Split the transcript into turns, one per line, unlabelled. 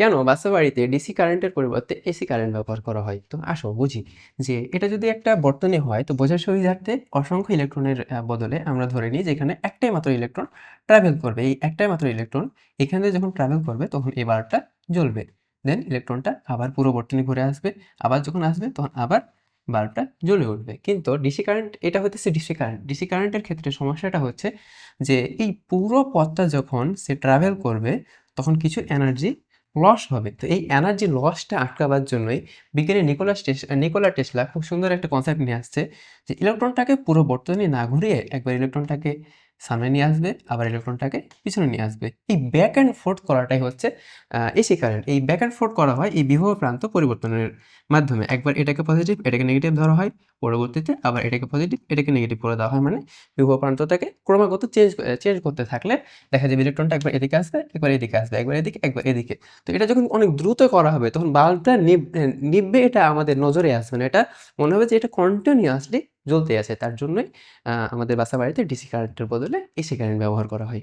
কেন বাসা বাড়িতে ডিসি কারেন্টের পরিবর্তে এসি কারেন্ট ব্যবহার করা হয়? তো আসো বুঝি যে এটা যদি একটা বর্তনী হয়, তো বোঝার সুবিধার্থে অসংখ্য ইলেকট্রনের বদলে আমরা ধরে নিই যে এখানে একটাই মাত্র ইলেকট্রন ট্রাভেল করবে। এই একটাই মাত্র ইলেকট্রন এখানে যখন ট্রাভেল করবে, তখন এই বাল্বটা জ্বলবে। দেন ইলেকট্রনটা আবার পুরো বর্তনী ঘুরে আসবে। আবার যখন আসবে, তখন আবার বাল্বটা জ্বলে উঠবে। কিন্তু ডিসি কারেন্ট এটা হচ্ছে ডিসি কারেন্ট ডিসি কারেন্টের ক্ষেত্রে সমস্যাটা হচ্ছে যে এই পুরো পথটা যখন সে ট্রাভেল করবে, তখন কিছু এনার্জি লস হবে। তো এই এনার্জি লসটা আটকাবার জন্যই বিজ্ঞানী নিকোলাস নিকোলা টেসলা খুব সুন্দর একটা কনসেপ্ট নিয়ে আসছে যে ইলেকট্রনটাকে পুরো বর্তনী না ঘুরিয়ে একবার ইলেকট্রনটাকে সামনে নিয়ে আসবে, আবার ইলেকট্রনটাকে পিছনে নিয়ে আসবে। এই ব্যাক অ্যান্ড ফোর্থ করাটাই হচ্ছে এসি কারেন্ট এই ব্যাক অ্যান্ড ফোর্থ করা হয় এই বিভব প্রান্ত পরিবর্তনের মাধ্যমে। একবার এটাকে পজিটিভ এটাকে নেগেটিভ ধরা হয়, পরবর্তীতে আবার এটাকে পজিটিভ এটাকে নেগেটিভ করে দেওয়া হয়। মানে বিভব প্রান্তটাকে ক্রমাগত চেঞ্জ চেঞ্জ করতে থাকলে দেখা যাবে ইলেকট্রনটা একবার এদিকে আসবে, একবার এদিকে আসবে, একবার এদিকে একবার এদিকে। তো এটা যখন অনেক দ্রুত করা হবে, তখন বাল্বটা নিববে এটা আমাদের নজরে আসবে না। এটা মনে হবে যে এটা কন্টিনিউয়াসলি জ্বলতে আছে। তার জন্যই আমাদের বাসা বাড়িতে ডিসি কারেন্টের বদলে এসি কারেন্ট ব্যবহার করা হয়।